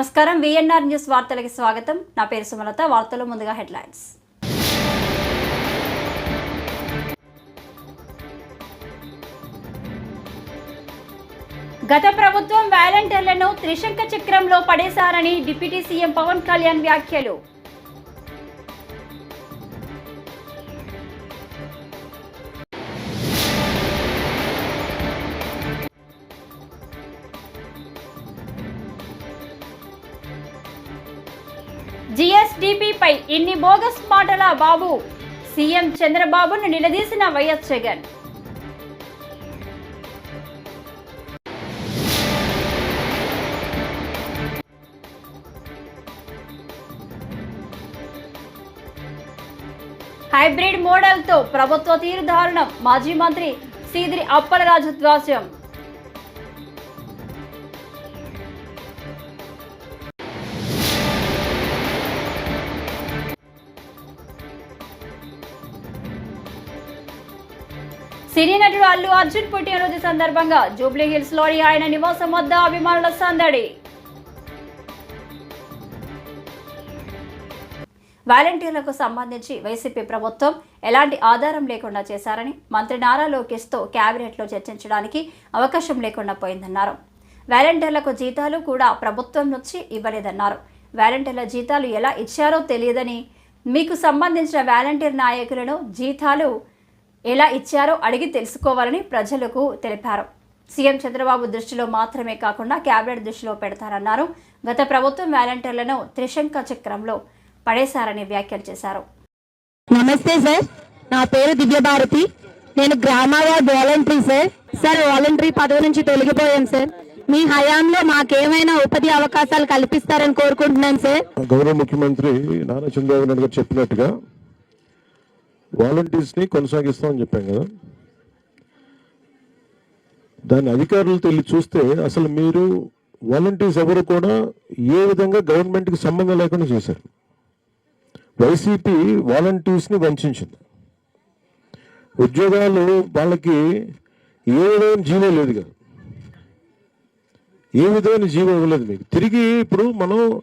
నమస్కారం. VNR news వార్తలకి స్వాగతం. నా పేరు సుమలత. వార్తలు ముందుగా హెడ్లైన్స్. గత ప్రభుత్వం వాలంటీర్లను త్రిశంక చక్రంలో పడేశారని డిప్యూటీ సీఎం పవన్ కళ్యాణ్ వ్యాఖ్యలు. జిఎస్డిపిపై ఇన్ని బోగస్ మాటల బాబు? సీఎం చంద్రబాబును నిలదీసిన వైఎస్ జగన్. హైబ్రిడ్ మోడల్తో ప్రభుత్వ తీరు ధారణం మాజీ మంత్రి సీదిరి అప్పలరాజు ధ్వాస్యం నటుడు అల్లు అర్జున్ పుట్టినరోజు సందర్భంగా జూబ్లీహిల్స్లోని ఆయన నివాసం వద్ద అభిమానుల సందడి. వాలంటీర్లకు సంబంధించి వైసీపీ ప్రభుత్వం ఎలాంటి ఆధారం లేకుండా చేశారని మంత్రి నారా లోకేష్తో కేబినెట్లో చర్చించడానికి అవకాశం లేకుండా పోయిందన్నారు. వాలంటీర్లకు జీతాలు కూడా ప్రభుత్వం నుంచి ఇవ్వలేదన్నారు. వాలంటీర్ల జీతాలు ఎలా ఇచ్చారో తెలియదని మీకు సంబంధించిన వాలంటీర్ నాయకులను జీతాలు ఎలా ఇచ్చారో అడిగి తెలుసుకోవాలని ప్రజలకు తెలిపారు. సీఎం చంద్రబాబు దృష్టిలో మాత్రమే కాకుండా కేబినెట్ దృష్టిలో పెడతారన్నారు. గత ప్రభుత్వం వాలంటీర్లను త్రిశంక చక్రంలో పడేశారని వ్యాఖ్యలు చేశారు. నమస్తే సార్. నా పేరు దివ్యభారతి. నేను గ్రామ ward voluntary sir. Sir voluntary పదవి నుంచి తొలగిపోయాను సార్. మీ హయాంలో మాకేమైనా ఉపాధి అవకాశాలు కల్పిస్తారని కోరుకుంటున్నాను సార్. గౌరవ ముఖ్యమంత్రి నారా చంద్రబాబు నాయుడు గారు చెప్పినట్టుగా వాలంటీర్స్ని కొనసాగిస్తామని చెప్పాం కదా. దాని అధికారులతో వెళ్ళి చూస్తే అసలు మీరు వాలంటీర్స్ ఎవరు కూడా ఏ విధంగా గవర్నమెంట్కి సంబంధం లేకుండా చేశారు. వైసీపీ వాలంటీర్స్ని వంచింది ఉద్యోగాలు వాళ్ళకి ఏ విధమైన జీవో లేదు కదా. ఏ విధమైన జీవో ఇవ్వలేదు మీకు. తిరిగి ఇప్పుడు మనం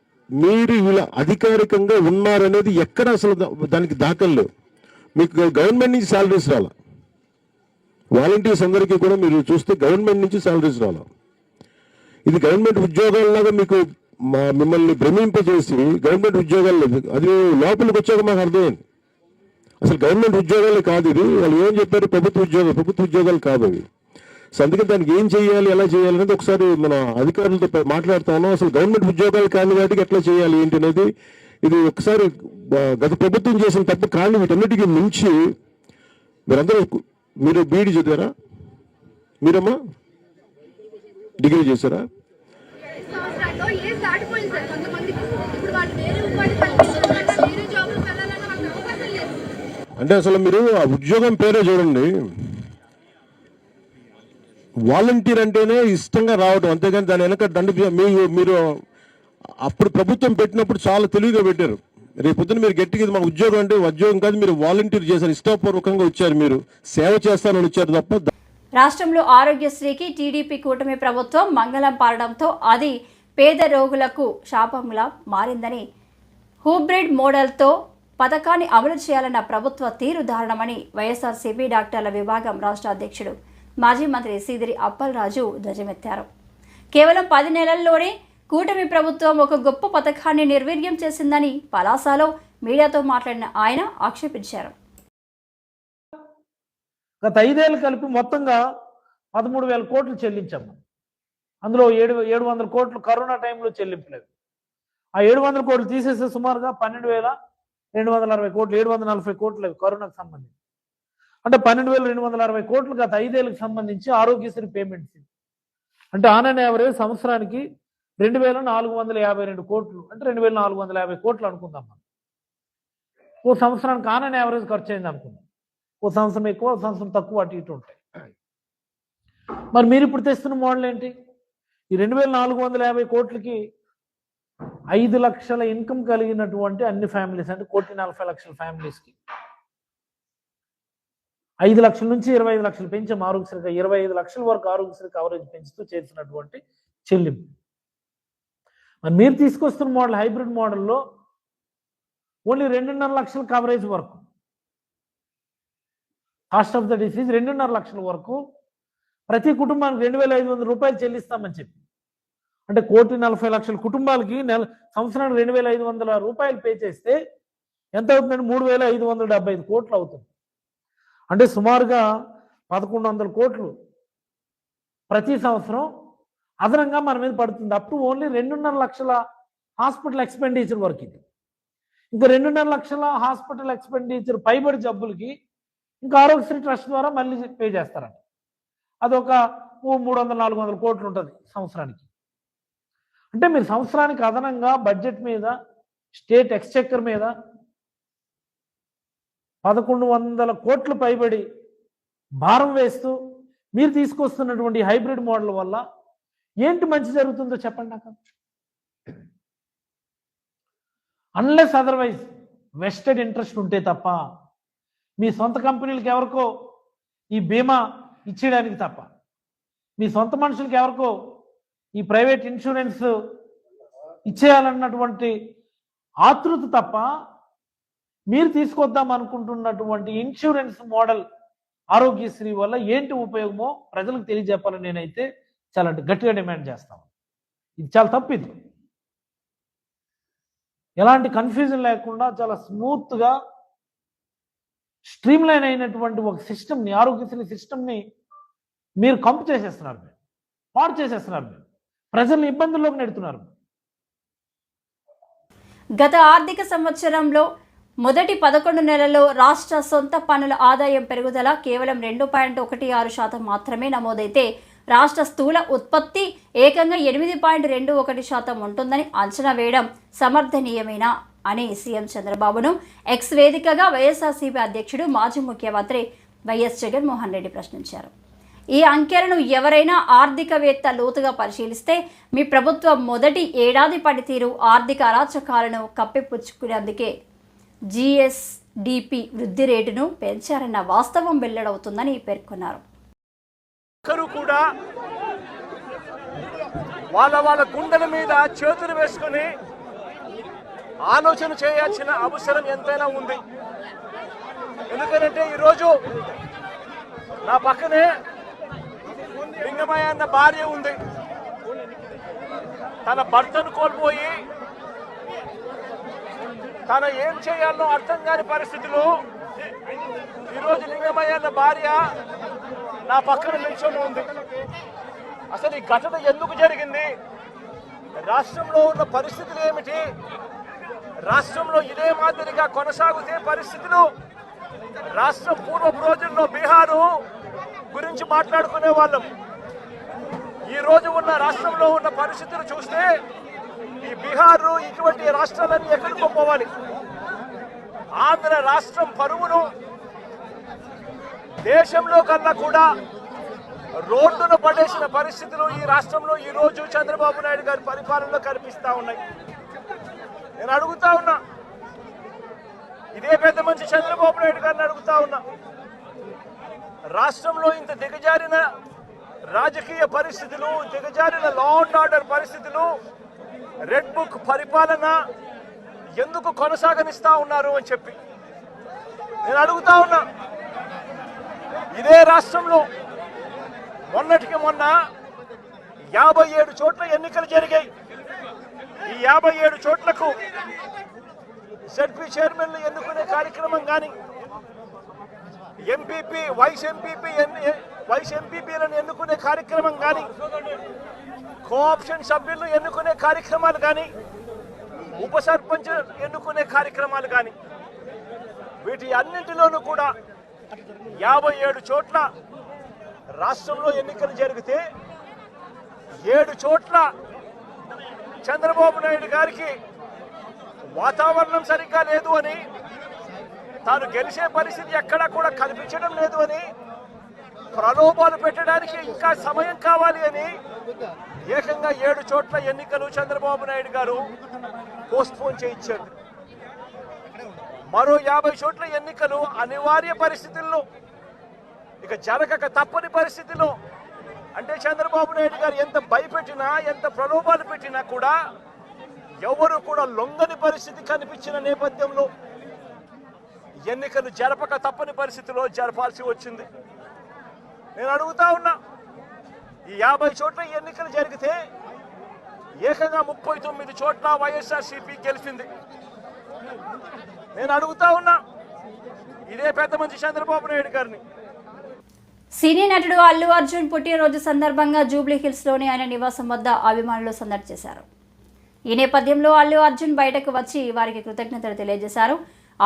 మీరు ఇలా అధికారికంగా ఉన్నారనేది ఎక్కడ అసలు దానికి దాఖలు మీకు గవర్నమెంట్ నుంచి శాలరీస్ రాలా? వాలంటీర్స్ అందరికీ కూడా మీరు చూస్తే గవర్నమెంట్ నుంచి శాలరీస్ రాలా? ఇది గవర్నమెంట్ ఉద్యోగాలలాగా మీకు మా మిమ్మల్ని భ్రమింపజేసి గవర్నమెంట్ ఉద్యోగాలు లేదు. అది లోపలికి వచ్చాక మాకు అర్థమైంది. అసలు గవర్నమెంట్ ఉద్యోగాలే కాదు ఇది. వాళ్ళు ఏం చెప్పారు? ప్రభుత్వ ఉద్యోగాలు ప్రభుత్వ ఉద్యోగాలు కాదు అవి. సో అందుకని దానికి ఏం చేయాలి ఎలా చేయాలి అనేది ఒకసారి మన అధికారులతో మాట్లాడుతా ఉన్నాం అసలు గవర్నమెంట్ ఉద్యోగాలు కాని వాటికి ఎట్లా చేయాలి ఏంటి అనేది ఇది ఒకసారి గత ప్రభుత్వం చేసిన తప్పు కానీ వీటన్నిటికీ మించి మీరందరూ మీరు బీఈడి చదివారా? మీరమ్మా? డిగ్రీ చేశారా? అంటే అసలు మీరు ఆ ఉద్యోగం పేరే చూడండి. వాలంటీర్ అంటేనే ఇష్టంగా రావడం. అంతేగాని దాని వెనక దండ మీరు మీరు అప్పుడు ప్రభుత్వం పెట్టినప్పుడు చాలా తెలివిగా పెట్టారు. రేపు పొద్దున మీరు గట్టిగా ఇది ఉద్యోగం అంటే ఉద్యోగం కాదు మీరు వాలంటీర్ చేశారు ఇష్టపూర్వకంగా వచ్చారు మీరు. సేవ చేస్తానని వచ్చారు తప్ప రాష్ట్రంలో ఆరోగ్యశ్రీకి టీడీపీ కూటమి ప్రభుత్వం మంగళం పారడంతో అది పేద రోగులకు శాపంలా మారిందని హూబ్రిడ్ మోడల్తో పథకాన్ని అమలు చేయాలన్న ప్రభుత్వ తీరు దారుణమని వైఎస్ఆర్సీపీ డాక్టర్ల విభాగం రాష్ట్ర అధ్యక్షుడు మాజీ మంత్రి సీదిరి అప్పలరాజు ధ్వజమెత్తారు. కేవలం పది నెలల్లోనే కూటమి ప్రభుత్వం ఒక గొప్ప పథకాన్ని నిర్వీర్యం చేసిందని పలాసలో మీడియాతో మాట్లాడిన ఆయన ఆక్షేపించారు. గత ఐదేళ్ళు కలిపి మొత్తంగా పదమూడు వేల కోట్లు చెల్లించాము అందులో ఏడు ఏడు వందల కోట్లు కరోనా టైంలో చెల్లింపలేదు. ఆ ఏడు వందల కోట్లు తీసేస్తే సుమారుగా పన్నెండు వేల రెండు వందల అరవై కోట్లు ఏడు వందల నలభై కోట్లు కరోనాకు సంబంధించి. అంటే పన్నెండు వేల రెండు వందల అరవై కోట్లు గత ఐదేళ్ళకు సంబంధించి ఆరోగ్యశ్రీ పేమెంట్స్ అంటే ఆన్ అండ్ యావరేజ్ సంవత్సరానికి రెండు వేల నాలుగు వందల యాభై రెండు కోట్లు. అంటే రెండు వేల నాలుగు వందల యాభై కోట్లు అనుకుందాం మనం. ఓ సంవత్సరానికి ఆన్ యావరేజ్ ఖర్చు అయింది అనుకుందాం. ఓ సంవత్సరం ఎక్కువ ఓ సంవత్సరం తక్కువ అటు ఇటు ఉంటాయి. మరి మీరు ఇప్పుడు తెస్తున్న మోడల్ ఏంటి? ఈ రెండు వేల నాలుగు వందల యాభై కోట్లకి ఐదు లక్షల ఇన్కమ్ కలిగినటువంటి అన్ని ఫ్యామిలీస్ అంటే కోటి నలభై లక్షల ఫ్యామిలీస్కి ఐదు లక్షల నుంచి ఇరవై ఐదు లక్షలు పెంచాం ఆరోగ్యశ్రీ ఇరవై ఐదు లక్షల వరకు ఆరోగ్యశ్రీ కవరేజ్ పెంచుతూ చేసినటువంటి చెల్లింపు. మరి మీరు తీసుకొస్తున్న మోడల్ హైబ్రిడ్ మోడల్లో ఓన్లీ రెండున్నర లక్షల కవరేజ్ వరకు కాస్ట్ ఆఫ్ ద డిసీజ్ రెండున్నర లక్షల వరకు ప్రతి కుటుంబానికి రెండు వేల ఐదు వందల రూపాయలు చెల్లిస్తామని చెప్పి. అంటే కోటి నలభై లక్షల కుటుంబాలకి నెల సంవత్సరానికి రెండు వేల ఐదు వందల రూపాయలు పే చేస్తే ఎంత అవుతుందండి? మూడు వేల ఐదు వందల డెబ్బై ఐదు కోట్లు అవుతుంది. అంటే సుమారుగా పదకొండు వందల కోట్లు ప్రతి సంవత్సరం అదనంగా మన మీద పడుతుంది. అప్ టు ఓన్లీ రెండున్నర లక్షల హాస్పిటల్ ఎక్స్పెండిచర్ వరకు ఇది. ఇంకా రెండున్నర లక్షల హాస్పిటల్ ఎక్స్పెండిచర్ పైబడి జబ్బులకి ఇంకా ఆరోగ్యశ్రీ ట్రస్ట్ ద్వారా మళ్ళీ పే చేస్తారంట. అదొక ఒక మూడు వందల నాలుగు వందల కోట్లు ఉంటుంది సంవత్సరానికి. అంటే మీరు సంవత్సరానికి అదనంగా బడ్జెట్ మీద స్టేట్ ఎక్స్చెక్కర్ మీద పదకొండు వందల కోట్లు పైబడి భారం వేస్తూ మీరు తీసుకొస్తున్నటువంటి హైబ్రిడ్ మోడల్ వల్ల ఏంటి మంచి జరుగుతుందో చెప్పండి నాకు. అన్లెస్ అదర్వైజ్ వెస్టెడ్ ఇంట్రెస్ట్ ఉంటే తప్ప మీ సొంత కంపెనీలకు ఎవరికో ఈ బీమా ఇచ్చేయడానికి తప్ప. మీ సొంత మనుషులకి ఎవరికో ఈ ప్రైవేట్ ఇన్సూరెన్స్ ఇచ్చేయాలన్నటువంటి ఆతృత తప్ప మీరు తీసుకొద్దాం అనుకుంటున్నటువంటి ఇన్సూరెన్స్ మోడల్ ఆరోగ్యశ్రీ వల్ల ఏంటి ఉపయోగమో ప్రజలకు తెలియజెప్పాలని నేనైతే చాలా గట్టిగా డిమాండ్ చేస్తాను ఇది చాలా తప్పిది ఎలాంటి కన్ఫ్యూజన్ లేకుండా చాలా స్మూత్గా స్ట్రీమ్ లైన్ అయినటువంటి ఒక సిస్టమ్ని ఆరోగ్యశ్రీ సిస్టమ్ని మీరు కంప్ చేసేస్తున్నారు మీరు. పాడు చేసేస్తున్నారు మీరు. ప్రజల్ని ఇబ్బందుల్లోకి నెడుతున్నారు గత ఆర్థిక సంవత్సరంలో మొదటి పదకొండు నెలల్లో రాష్ట్ర సొంత పన్నుల ఆదాయం పెరుగుదల కేవలం రెండు పాయింట్ ఒకటి ఆరు శాతం మాత్రమే నమోదైతే రాష్ట్ర స్థూల ఉత్పత్తి ఏకంగా ఎనిమిది పాయింట్ రెండు ఒకటి శాతం ఉంటుందని అంచనా వేయడం సమర్థనీయమేనా అని సీఎం చంద్రబాబును ఎక్స్ వేదికగా వైఎస్ఆర్సీపీ అధ్యక్షుడు మాజీ ముఖ్యమంత్రి వైఎస్ జగన్మోహన్ రెడ్డి ప్రశ్నించారు. ఈ అంకెలను ఎవరైనా ఆర్థికవేత్త లోతుగా పరిశీలిస్తే మీ ప్రభుత్వం మొదటి ఏడాది పనితీరు ఆర్థిక అరాచకాలను కప్పిపుచ్చుకునేందుకే జిఎస్డిపి వృద్ధి రేటును పెంచారన్న వాస్తవం వెల్లడవుతుందని పేర్కొన్నారు. ఒక్కరూ కూడా వాళ్ళ వాళ్ళ గుండెల మీద చేతులు వేసుకొని ఆలోచన చేయాల్సిన అవసరం ఎంతైనా ఉంది. ఎందుకంటే ఈరోజు నా పక్కనే లింగమయ్య అన్న భార్య ఉంది. తన భర్తను కోల్పోయి తన ఏం చేయాలో అర్థం కాని పరిస్థితులు ఈరోజు లింగమయ్యన్న భార్య నా పక్కన నిల్చొని ఉంది. అసలు ఈ ఘటన ఎందుకు జరిగింది? రాష్ట్రంలో ఉన్న పరిస్థితులు ఏమిటి? రాష్ట్రంలో ఇదే మాదిరిగా కొనసాగుతే పరిస్థితులు? రాష్ట్రం పూర్వపు రోజుల్లో బీహారు గురించి మాట్లాడుకునే వాళ్ళం. ఈరోజు ఉన్న రాష్ట్రంలో ఉన్న పరిస్థితులు చూస్తే ఈ బీహార్ ఇటువంటి రాష్ట్రాలన్నీ ఎక్కడికో పోవాలి. ఆంధ్ర రాష్ట్రం పరువును దేశంలో కన్నా కూడా రోడ్డును పడేసిన పరిస్థితులు ఈ రాష్ట్రంలో ఈ రోజు చంద్రబాబు నాయుడు గారి పరిపాలనలో కనిపిస్తా ఉన్నాయి. నేను అడుగుతా ఉన్నా. ఇదే పెద్ద మంచి చంద్రబాబు నాయుడు గారిని అడుగుతా ఉన్నా. రాష్ట్రంలో ఇంత దిగజారిన రాజకీయ పరిస్థితులు దిగజారిన లా అండ్ ఆర్డర్ పరిస్థితులు రెడ్ బుక్ పరిపాలన ఎందుకు కొనసాగనిస్తా ఉన్నారు అని చెప్పి నేను అడుగుతా ఉన్నా. ఇదే రాష్ట్రంలో మొన్నటికి మొన్న యాభై ఏడు చోట్ల ఎన్నికలు జరిగాయి. ఈ యాభై ఏడు చోట్లకు జడ్పీ చైర్మన్లు ఎన్నుకునే కార్యక్రమం కానీ ఎంపీపీ వైస్ ఎంపీపీ వైస్ ఎంపీపీలను ఎన్నుకునే కార్యక్రమం కానీ కోఆప్షన్ సభ్యులు ఎన్నుకునే కార్యక్రమాలు కానీ ఉప సర్పంచ్ ఎన్నుకునే కార్యక్రమాలు కానీ వీటి అన్నింటిలోనూ కూడా యాభై ఏడు చోట్ల రాష్ట్రంలో ఎన్నికలు జరిగితే ఏడు చోట్ల చంద్రబాబు నాయుడు గారికి వాతావరణం సరిగ్గా లేదు అని తాను గెలిచే పరిస్థితి ఎక్కడా కూడా కనిపించడం లేదు అని ప్రలోభాలు పెట్టడానికి ఇంకా సమయం కావాలి అని ఏకంగా ఏడు చోట్ల ఎన్నికలు చంద్రబాబు నాయుడు గారు పోస్ట్ పోన్ చేయించారు. మరో యాభై చోట్ల ఎన్నికలు అనివార్య పరిస్థితుల్లో ఇక జరగక తప్పని పరిస్థితిలో అంటే చంద్రబాబు నాయుడు గారు ఎంత భయపెట్టినా ఎంత ప్రలోభాలు పెట్టినా కూడా ఎవరు కూడా లొంగని పరిస్థితి కనిపించిన నేపథ్యంలో ఎన్నికలు జరపక తప్పని పరిస్థితిలో జరపాల్సి వచ్చింది. నేను అడుగుతా ఉన్నా ఈ యాభై చోట్ల ఎన్నికలు జరిగితే ఏకంగా ముప్పై తొమ్మిది చోట్ల వైఎస్ఆర్సీపీ గెలిచింది. నేను అడుగుతా ఉన్నా ఇదే పెద్ద మంచి చంద్రబాబు నాయుడు గారిని. సినీ నటుడు అల్లు అర్జున్ పుట్టినరోజు సందర్భంగా జూబ్లీ హిల్స్లోని ఆయన నివాసం వద్ద అభిమానులు సందడి చేశారు. ఈ నేపథ్యంలో అల్లు అర్జున్ బయటకు వచ్చి వారికి కృతజ్ఞతలు తెలియజేశారు.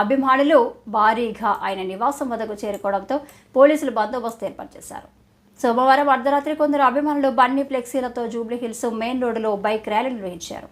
అభిమానులు భారీగా ఆయన నివాసం వద్దకు చేరుకోవడంతో పోలీసులు బందోబస్తు ఏర్పాటు చేశారు. సోమవారం అర్ధరాత్రి కొందరు అభిమానులు బన్నీ ఫ్లెక్సీలతో జూబ్లీహిల్స్ మెయిన్ రోడ్డులో బైక్ ర్యాలీ నిర్వహించారు.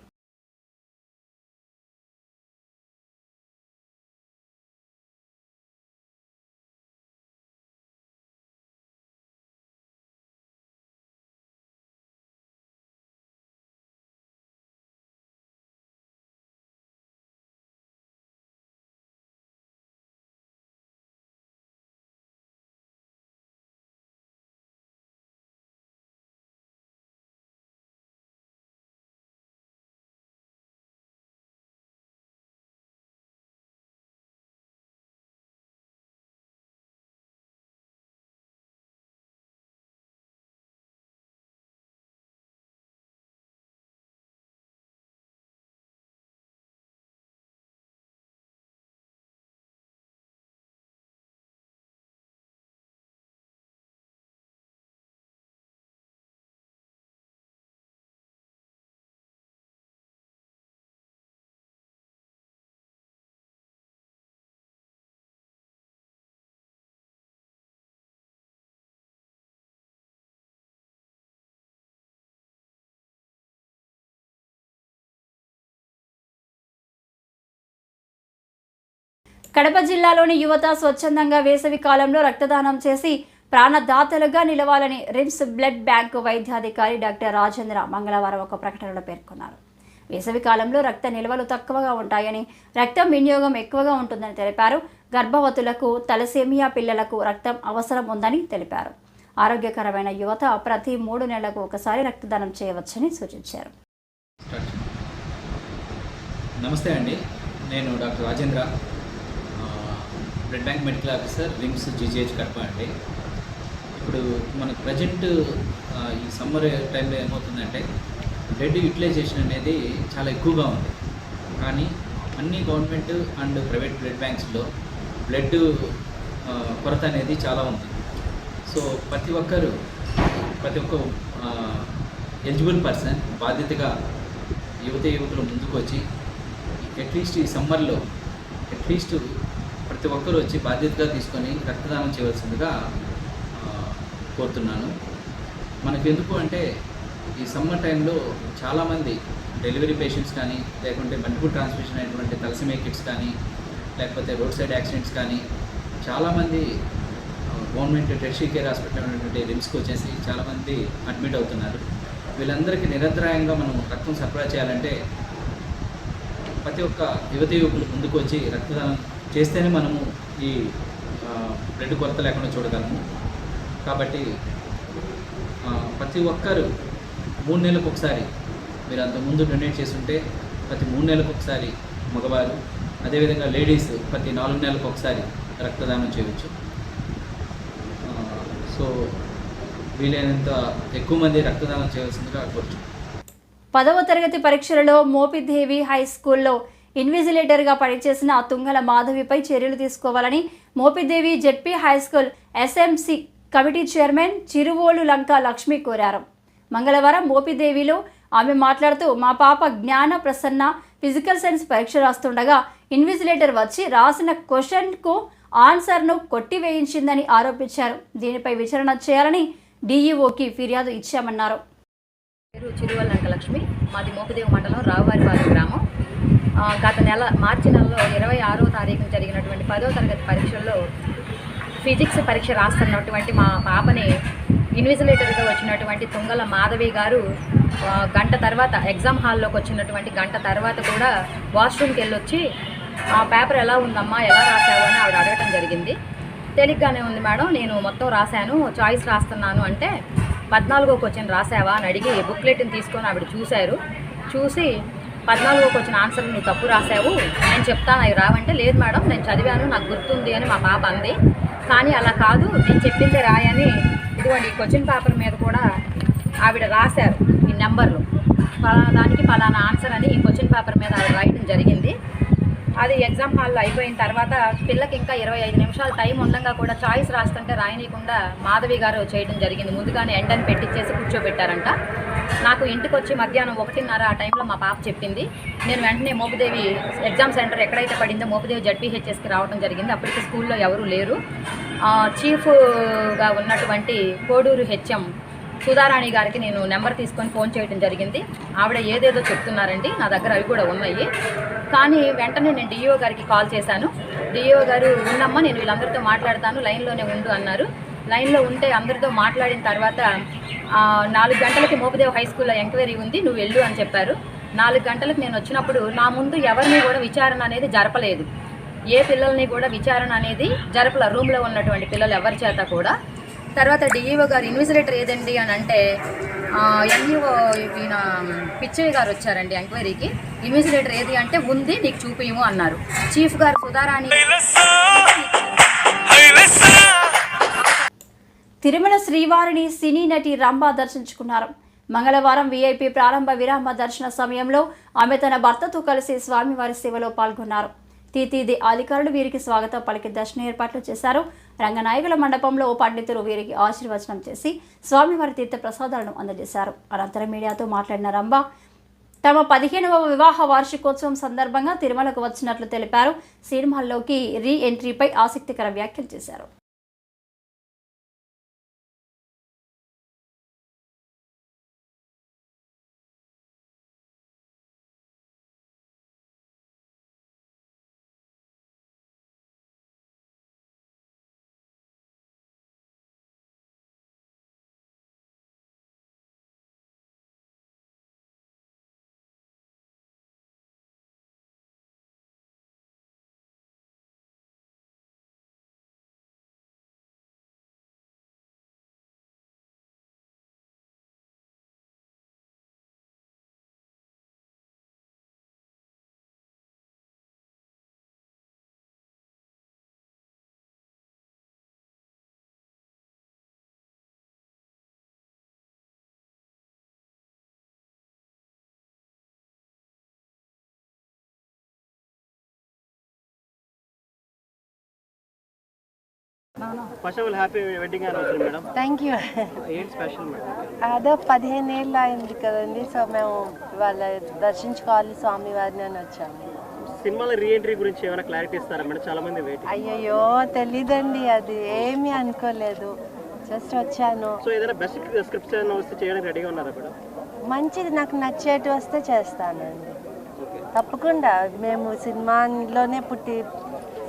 కడప జిల్లాలోని యువత స్వచ్ఛందంగా వేసవి కాలంలో రక్తదానం చేసి ప్రాణదాతలుగా నిలవాలని రిమ్స్ బ్లడ్ బ్యాంకు వైద్యాధికారి డాక్టర్ రాజేంద్ర మంగళవారం ఒక ప్రకటనలో పేర్కొన్నారు. వేసవి కాలంలో రక్త నిల్వలు తక్కువగా ఉంటాయని రక్తం వినియోగం ఎక్కువగా ఉంటుందని తెలిపారు. గర్భవతులకు తలసేమియా పిల్లలకు రక్తం అవసరం ఉందని తెలిపారు. ఆరోగ్యకరమైన యువత ప్రతి మూడు నెలలకు ఒకసారి రక్తదానం చేయవచ్చని సూచించారు. నమస్తే అండి. నేను doctor Rajendra. Blood bank medical officer RIMS GGH Kadapa అండి. ఇప్పుడు మనకు ప్రజెంట్ ఈ సమ్మర్ టైంలో ఏమవుతుందంటే బ్లడ్ యూటిలైజేషన్ అనేది చాలా ఎక్కువగా ఉంది. కానీ అన్ని గవర్నమెంట్ అండ్ ప్రైవేట్ బ్లడ్ బ్యాంక్స్లో బ్లడ్ కొరత అనేది చాలా ఉంది. సో ప్రతి ఒక్కరు ప్రతి ఒక్క ఎలిజిబుల్ పర్సన్ బాధ్యతగా యువత యువకులు ముందుకు వచ్చి అట్లీస్ట్ ఈ సమ్మర్లో అట్లీస్ట్ ప్రతి ఒక్కరు వచ్చి బాధ్యతగా తీసుకొని రక్తదానం చేయవలసిందిగా కోరుతున్నాను. మనకు ఎందుకు అంటే ఈ సమ్మర్ టైంలో చాలామంది డెలివరీ పేషెంట్స్ కానీ లేకుంటే మల్టిపుల్ ట్రాన్స్మిషన్ అయినటువంటి తలసిమే కిట్స్ కానీ లేకపోతే రోడ్ సైడ్ యాక్సిడెంట్స్ కానీ చాలామంది గవర్నమెంట్ టెర్షీ కేర్ హాస్పిటల్ ఉన్నటువంటి రిమ్స్కి వచ్చేసి చాలామంది అడ్మిట్ అవుతున్నారు. వీళ్ళందరికీ నిరంతరాయంగా మనం రక్తం సరఫరా చేయాలంటే ప్రతి ఒక్క యువతి యువకులు ముందుకు వచ్చి రక్తదానం చేస్తేనే మనము ఈ ఆ, కొరత లేకుండా చూడగలము. కాబట్టి ప్రతి ఒక్కరు మూడు నెలలకు ఒకసారి మీరు అంత ముందు డొనేట్ చేస్తుంటే ప్రతి మూడు నెలలకు ఒకసారి మగవారు అదేవిధంగా లేడీస్ ప్రతి నాలుగు నెలలకు ఒకసారి రక్తదానం చేయవచ్చు. సో వీలైనంత ఎక్కువ మంది రక్తదానం చేయవలసిందిగా కోరుచు పదవ తరగతి పరీక్షలలో మోపిదేవి హై స్కూల్లో ఇన్విజిలేటర్గా పనిచేసిన తుంగల మాధవిపై చర్యలు తీసుకోవాలని Mopidevi ZP high school SMC committee chairman Chiruvolu Lanka Lakshmi కోరారు. మంగళవారం మోపిదేవిలో ఆమె మాట్లాడుతూ మా పాప జ్ఞాన ప్రసన్న ఫిజికల్ సైన్స్ పరీక్ష రాస్తుండగా ఇన్విజిలేటర్ వచ్చి రాసిన క్వశ్చన్కు ఆన్సర్ను కొట్టివేయించిందని ఆరోపించారు. దీనిపై విచారణ చేయాలని డీఈఓకి ఫిర్యాదు ఇచ్చామన్నారు. పేరు చిరువల్లంక లక్ష్మి. మాది మోపిదేవి మండలం రావువారిపాలెం గ్రామం. గత నెల మార్చి నెలలో ఇరవై ఆరో తారీఖున జరిగినటువంటి పదో తరగతి పరీక్షల్లో ఫిజిక్స్ పరీక్ష రాస్తున్నటువంటి మా పాపని ఇన్విజిలేటర్గా వచ్చినటువంటి తుంగల మాధవి గారు గంట తర్వాత ఎగ్జామ్ హాల్లోకి వచ్చినటువంటి గంట తర్వాత కూడా వాష్రూమ్కి వెళ్ళొచ్చి ఆ పేపర్ ఎలా ఉందమ్మా? ఎలా రాసావు అని ఆవిడ అడగటం జరిగింది. తేలిగ్గానే ఉంది మేడం నేను మొత్తం రాశాను చాయిస్ రాస్తున్నాను అంటే పద్నాలుగో క్వశ్చన్ రాసావా అని అడిగి బుక్లెట్ని తీసుకొని ఆవిడ చూశారు. చూసి పద్నాలుగో వచ్చిన ఆన్సర్ నువ్వు తప్పు రాసావు నేను చెప్తాను అవి రావంటే లేదు మేడం నేను చదివాను నాకు గుర్తుంది అని మా పాప అంది. కానీ అలా కాదు నేను చెప్పిందే రాయని. ఇదిగోండి ఈ క్వశ్చన్ పేపర్ మీద కూడా ఆవిడ రాశారు ఈ నెంబర్లు. పలానా దానికి పలానా ఆన్సర్ అని ఈ క్వశ్చన్ పేపర్ మీద ఆవిడ రాయడం జరిగింది. అది ఎగ్జామ్ హాల్లో అయిపోయిన తర్వాత పిల్లకి ఇంకా ఇరవై ఐదు నిమిషాలు టైం ఉండగా కూడా చాయిస్ రాస్తుంటే రాయనీయకుండా మాధవి గారు చేయడం జరిగింది. ముందుగానే ఎండని పెట్టించేసి కూర్చోబెట్టారంట. నాకు ఇంటికి వచ్చి మధ్యాహ్నం ఒకటిన్నర ఆ టైంలో మా పాప చెప్పింది. నేను వెంటనే మోపిదేవి ఎగ్జామ్ సెంటర్ ఎక్కడైతే పడిందో మోపిదేవి జడ్పీహెచ్ఎస్కి రావడం జరిగింది. అప్పటికి స్కూల్లో ఎవరూ లేరు. చీఫ్గా ఉన్నటువంటి కోడూరు హెచ్ఎం సుధారాణి గారికి నేను నెంబర్ తీసుకొని ఫోన్ చేయడం జరిగింది. ఆవిడ ఏదేదో చెప్తున్నారండి. నా దగ్గర అవి కూడా ఉన్నాయి. కానీ వెంటనే నేను డిఈఓ గారికి కాల్ చేశాను. డిఈఓ గారు ఉన్నమ్మా నేను వీళ్ళందరితో మాట్లాడతాను. లైన్లోనే ఉండు అన్నారు. లైన్లో ఉంటే అందరితో మాట్లాడిన తర్వాత నాలుగు గంటలకి మోపదేవ్ హై స్కూల్లో ఎంక్వైరీ ఉంది. నువ్వు వెళ్ళు అని చెప్పారు. నాలుగు గంటలకు నేను వచ్చినప్పుడు నా ముందు ఎవరిని కూడా విచారణ అనేది జరపలేదు. ఏ పిల్లల్ని కూడా విచారణ అనేది జరపల. రూమ్లో ఉన్నటువంటి పిల్లలు ఎవరి చేత కూడా. తర్వాత డిఈఓ గారు ఇన్విజిలేటర్ ఏదండి అని అంటే ఎన్ఈఓ ఈయన పిచ్చయ్య గారు వచ్చారండి ఎంక్వైరీకి. ఇన్విజిలేటర్ ఏది అంటే ఉంది నీకు చూపించము అన్నారు. చీఫ్ గారు సుధారాణి తిరుమల శ్రీవారిని సినీ నటి రంభ దర్శించుకున్నారు. మంగళవారం వీఐపీ ప్రారంభ విరామ దర్శన సమయంలో ఆమె తన భర్తతో కలిసి స్వామివారి సేవలో పాల్గొన్నారు. తీతీది అధికారులు వీరికి స్వాగతం పలికి దర్శన ఏర్పాట్లు చేశారు. రంగనాయకుల మండపంలో ఓ పండితులు వీరికి ఆశీర్వచనం చేసి స్వామివారి తీర్థ ప్రసాదాలను అందజేశారు. అనంతరం మీడియాతో మాట్లాడిన రంభ తమ పదిహేనవ వివాహ వార్షికోత్సవం సందర్భంగా తిరుమలకు వచ్చినట్లు తెలిపారు. సినిమాల్లోకి రీ ఎంట్రీపై ఆసక్తికర వ్యాఖ్యలు చేశారు. All happy wedding anniversary madam. Thank you ఏంటి స్పెషల్ మేడం? అదే పదిహేను ఏళ్ళు అయింది కదండి సో మేము వాళ్ళ దర్శించుకోవాలి స్వామి వారిని అని వచ్చాము. సినిమాలో రీ ఎంట్రీ గురించి ఏమైనా క్లారిటీ ఇస్తారా మేడం? చాలా మంది వెయిట్ అయ్యయ్యో తెలీదండి అది. ఏమీ అనుకోలేదు. జస్ట్ వచ్చాను. సో ఏదైనా బెస్ట్ స్క్రిప్ట్స్ ఏమైనా వస్తే చేయడానికి రెడీగా ఉన్నారా మేడం? మంచిది నాకు నచ్చేటి వస్తే చేస్తానండి. తప్పకుండా మేము సినిమాలోనే పుట్టి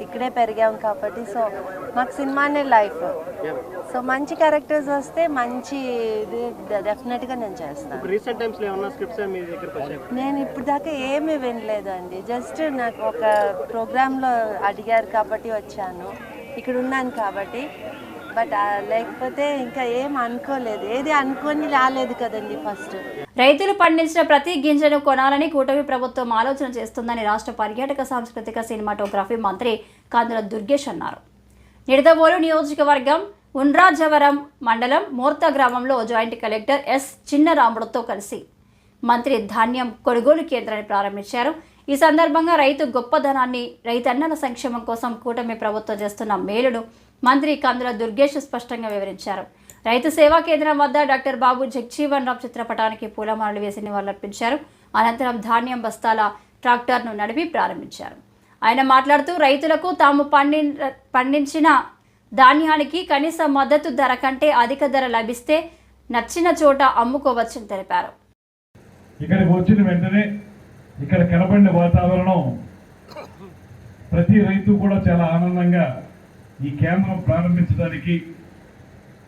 ఇక్కడే పెరిగాం కాబట్టి సో మాకు సినిమానే లైఫ్. సో మంచి క్యారెక్టర్స్ వస్తే మంచి ఇది డెఫినెట్గా నేను చేస్తాను. నేను ఇప్పుడు దాకా ఏమీ వినలేదండి. జస్ట్ నాకు ఒక ప్రోగ్రాంలో అడిగారు కాబట్టి వచ్చాను. ఇక్కడ ఉన్నాను కాబట్టి. బట్ లేకపోతే ఇంకా ఏం అనుకోలేదు. ఏది అనుకొని రాలేదు కదండి ఫస్ట్. రైతులు పండించిన ప్రతి గింజను కొనాలని కూటమి ప్రభుత్వం ఆలోచన చేస్తుందని రాష్ట్ర పర్యాటక సాంస్కృతిక సినిమాటోగ్రఫీ మంత్రి కందుల దుర్గేష్ అన్నారు. నిడదవోలు నియోజకవర్గం ఉండ్రాజవరం మండలం మోర్తా గ్రామంలో జాయింట్ కలెక్టర్ ఎస్ చిన్నరాముడుతో కలిసి మంత్రి ధాన్యం కొనుగోలు కేంద్రాన్ని ప్రారంభించారు. ఈ సందర్భంగా రైతు గొప్పధనాన్ని రైతన్నల సంక్షేమం కోసం కూటమి ప్రభుత్వం చేస్తున్న మేలును మంత్రి కందుల దుర్గేష్ స్పష్టంగా వివరించారు. రైతు సేవా కేంద్రం వద్ద డాక్టర్ బాబు జగ్జీవన్ రామ్ చిత్రపటానికి పూలమాలలు వేసి నివాళులర్పించారు. అనంతరం ధాన్యం బస్తాల ట్రాక్టర్ను నడిపి ప్రారంభించారు. ఆయన మాట్లాడుతూ రైతులకు తాము పండి పండించిన ధాన్యానికి కనీస మద్దతు ధర కంటే అధిక ధర లభిస్తే నచ్చిన చోట అమ్ముకోవచ్చని తెలిపారు. ఇక్కడికి వచ్చిన వెంటనే ఇక్కడ కనబడిన వాతావరణం ప్రతి రైతు కూడా చాలా ఆనందంగా ఈ కేంద్రం ప్రారంభించడానికి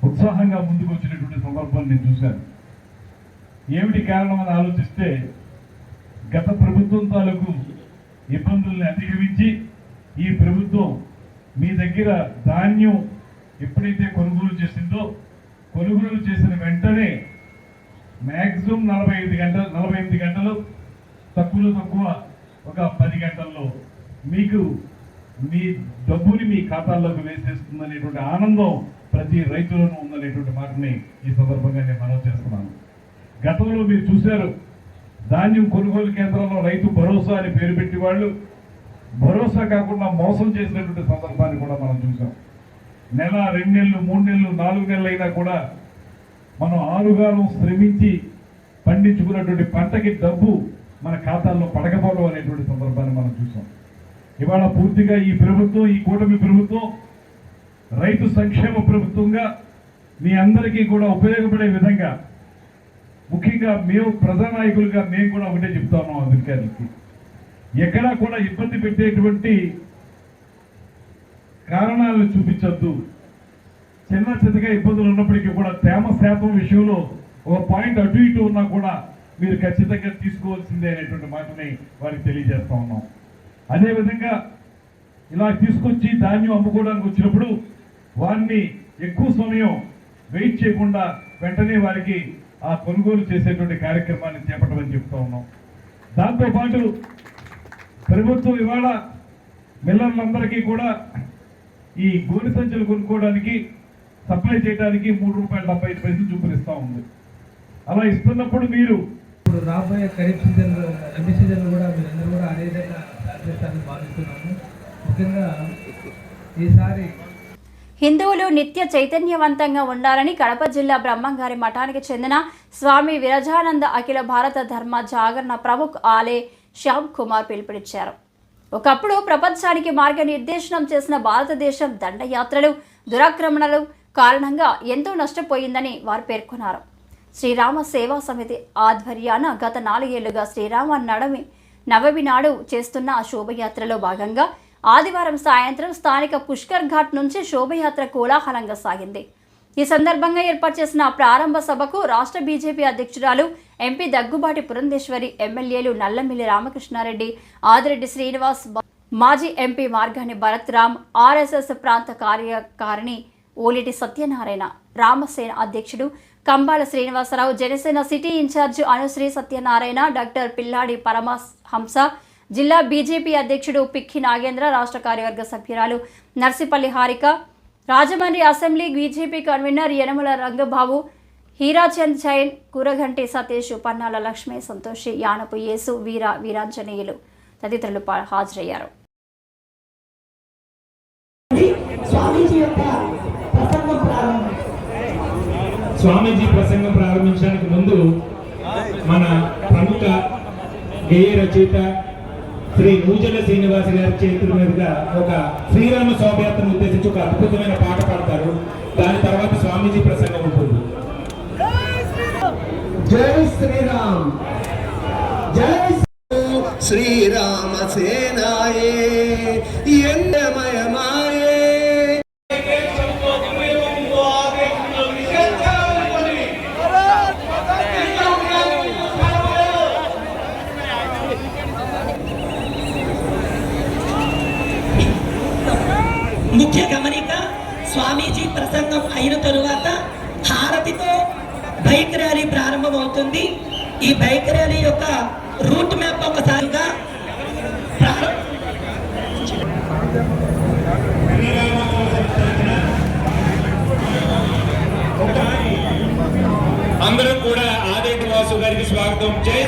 ఉత్సాహంగా ముందుకు వచ్చినటువంటి సందర్భాన్ని నేను చూశాను. ఏమిటి కారణం అని ఆలోచిస్తే గత ప్రభుత్వం తాలూకు ఇబ్బందుల్ని అధిగమించి ఈ ప్రభుత్వం మీ దగ్గర ధాన్యం ఎప్పుడైతే కొనుగోలు చేసిందో కొనుగోలు చేసిన వెంటనే మ్యాక్సిమం నలభై ఐదు గంటలు నలభై ఎనిమిది గంటలు తక్కువలో తక్కువ ఒక పది గంటల్లో మీకు మీ డబ్బుని మీ ఖాతాల్లోకి వేసేస్తుందనేటువంటి ఆనందం ప్రతి రైతులను ఉందనేటువంటి మాటని ఈ సందర్భంగా నేను మనవి చేస్తున్నాను. గతంలో మీరు చూశారు ధాన్యం కొనుగోలు కేంద్రంలో రైతు భరోసా అని పేరు పెట్టి వాళ్ళు భరోసా కాకుండా మోసం చేసినటువంటి సందర్భాన్ని కూడా మనం చూసాం నెల రెండు నెలలు మూడు నెలలు నాలుగు నెలలు అయినా కూడా మనం ఆరుగాలం శ్రమించి పండించుకున్నటువంటి పంటకి డబ్బు మన ఖాతాల్లో పడకపోవడం అనేటువంటి సందర్భాన్ని మనం చూసాం ఇవాళ పూర్తిగా ఈ ప్రభుత్వం ఈ కూటమి ప్రభుత్వం రైతు సంక్షేమ ప్రభుత్వంగా మీ అందరికీ కూడా ఉపయోగపడే విధంగా ముఖ్యంగా మేము ప్రజానాయకులుగా మేము కూడా ఒకటే చెప్తా ఉన్నాం అధికారులకి ఎక్కడా కూడా ఇబ్బంది పెట్టేటువంటి కారణాలను చూపించద్దు. చిన్న చిన్నగా ఇబ్బందులు ఉన్నప్పటికీ కూడా తేమ శాతం విషయంలో ఒక పాయింట్ అటు ఇటు ఉన్నా కూడా మీరు ఖచ్చితంగా తీసుకోవాల్సిందే అనేటువంటి మాటని వారికి తెలియజేస్తా ఉన్నాం. అదేవిధంగా ఇలా తీసుకొచ్చి ధాన్యం అమ్ముకోవడానికి వచ్చినప్పుడు వారిని ఎక్కువ సమయం వెయిట్ చేయకుండా వెంటనే వారికి ఆ కొనుగోలు చేసేటువంటి కార్యక్రమాన్ని చేపట్టమని చెప్తా ఉన్నాం. దాంతోపాటు ప్రభుత్వం ఇవాళ మిల్లర్లందరికీ కూడా ఈ గోనె సంచులు కొనుక్కోవడానికి సప్లై చేయడానికి మూడు రూపాయల డెబ్బై ఐదు పైసలు చూపిస్తా ఉంది. అలా ఇస్తున్నప్పుడు మీరు ఇప్పుడు రాబోయే ఖరీఫ్ సీజన్లో రబీ సీజన్లో కూడా మీరందరూ కూడా అదే విధంగా సహకరిస్తారని భావిస్తున్నాము ముఖ్యంగా ఈసారి హిందువులు నిత్య చైతన్యవంతంగా ఉండాలని కడప జిల్లా బ్రహ్మంగారి మఠానికి చెందిన స్వామి విరజానంద అఖిల భారత ధర్మ జాగరణ ప్రముఖ్ ఆలే శ్యామ్ కుమార్ పిలుపునిచ్చారు. ఒకప్పుడు ప్రపంచానికి మార్గనిర్దేశనం చేసిన భారతదేశం దండయాత్రలు దురాక్రమణలు కారణంగా ఎంతో నష్టపోయిందని వారు పేర్కొన్నారు. శ్రీరామ సేవా సమితి ఆధ్వర్యాన గత నాలుగేళ్ళుగా శ్రీరామ నడమి నవమి నాడు చేస్తున్న ఆ శోభయాత్రలో భాగంగా ఆదివారం సాయంత్రం స్థానిక పుష్కర్ ఘాట్ నుంచి శోభయాత్ర కోలాహలంగా సాగింది. ఈ సందర్భంగా ఏర్పాటు చేసిన ప్రారంభ సభకు రాష్ట్ర బీజేపీ అధ్యక్షురాలు ఎంపీ దగ్గుబాటి పురంధేశ్వరి ఎమ్మెల్యేలు నల్లమిల్లి రామకృష్ణారెడ్డి ఆదిరెడ్డి శ్రీనివాస్ మాజీ ఎంపీ మార్గాని భరత్ రామ్ ఆర్ఎస్ఎస్ ప్రాంత కార్యకారిణి ఓలిటి సత్యనారాయణ రామసేన అధ్యక్షుడు Kambala Srinivasa Rao Janasena city incharge Anusri Satyanarayana doctor Pilladi Paramahamsa జిల్లా బీజేపీ అధ్యక్షుడు పిక్కి నాగేంద్ర రాష్ట్ర కార్యవర్గ సభ్యురాలు Narsipalli Harika Rajahmundry assembly BJP convener Yanamala Rangababu Hirachand Jain Kuraganti Satish Pannala Lakshmi Santoshi Yanapu Yesu Veera Veeranjaneyulu తదితరులు హాజరయ్యారు. స్వామీజీ ప్రసంగం ప్రారంభించడానికి ముందు మన ప్రముఖ గేయ రచయిత శ్రీ నూజల శ్రీనివాస్ గారి చేతుల మీదుగా ఒక శ్రీరామ శోభయాత్రను ఉద్దేశించి ఒక అద్భుతమైన పాట పాడతారు. దాని తర్వాత స్వామీజీ ప్రసంగం ఉంటుంది. జై శ్రీరామ్. జై శ్రీరామ. సేనాయే ఎండమయమాయే స్వామీజీ ప్రసంగం అయిన తరువాత హారతితో బైక్ ర్యాలీ ప్రారంభమవుతుంది. ఈ బైక్ ర్యాలీ యొక్క రూట్ మ్యాప్ ఒకసారిగా అందరూ కూడా ఆదేటి వాసు గారికి స్వాగతం. జై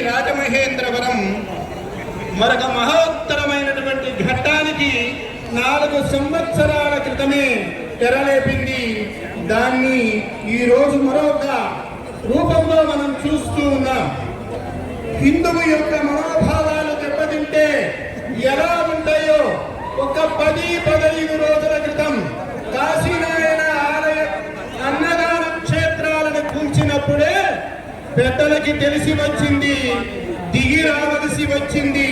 రాజమహేంద్రవరం. మరొక మహోత్తరమైనటువంటి ఘట్టానికి నాలుగు సంవత్సరాల క్రితమే తెరలేపింది. దాన్ని ఈ రోజు మరొక రూపంలో మనం చూస్తూ ఉన్నాం. హిందువు యొక్క మనోభావాలు దెబ్బతింటే ఎలా ఉంటాయో ఒక పది పదహైదు రోజుల పెద్దలకి తెలిసి వచ్చింది దిగి రావలసి వచ్చింది.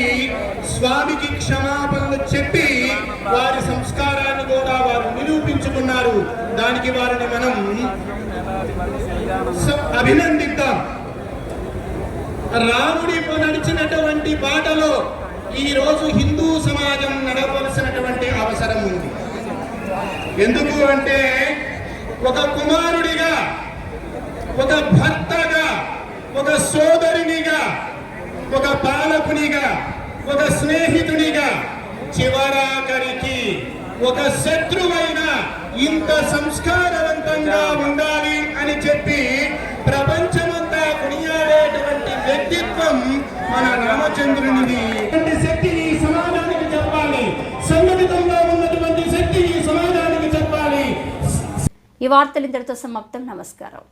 స్వామికి క్షమాపణలు చెప్పి వారి సంస్కారాన్ని కూడా వారు నిరూపించుకున్నారు. దానికి వారిని మనం అభినందిద్దాం. రాముడి నడిచినటువంటి బాటలో ఈ రోజు హిందూ సమాజం నడవలసినటువంటి అవసరం ఉంది. ఎందుకు అంటే ఒక కుమారుడిగా ఒక భర్తగా ఒక సోదరునిగా ఒక పాలకునిగా ఒక స్నేహితునిగా చివరాఖరికి ఒక శత్రువైన ఇంత సంస్కారవంతంగా ఉండాలి అని చెప్పి ప్రపంచమంతా కొనియాడేటువంటి వ్యక్తిత్వం మన రామచంద్రునిది. ఇటువంటి శక్తి ఈ సమాజానికి చెప్పాలి. సంఘటితంగా ఉన్నటువంటి శక్తి ఈ సమాజానికి చెప్పాలి. ఈ వార్తలు ఇంతటితో సమాప్తం. నమస్కారం.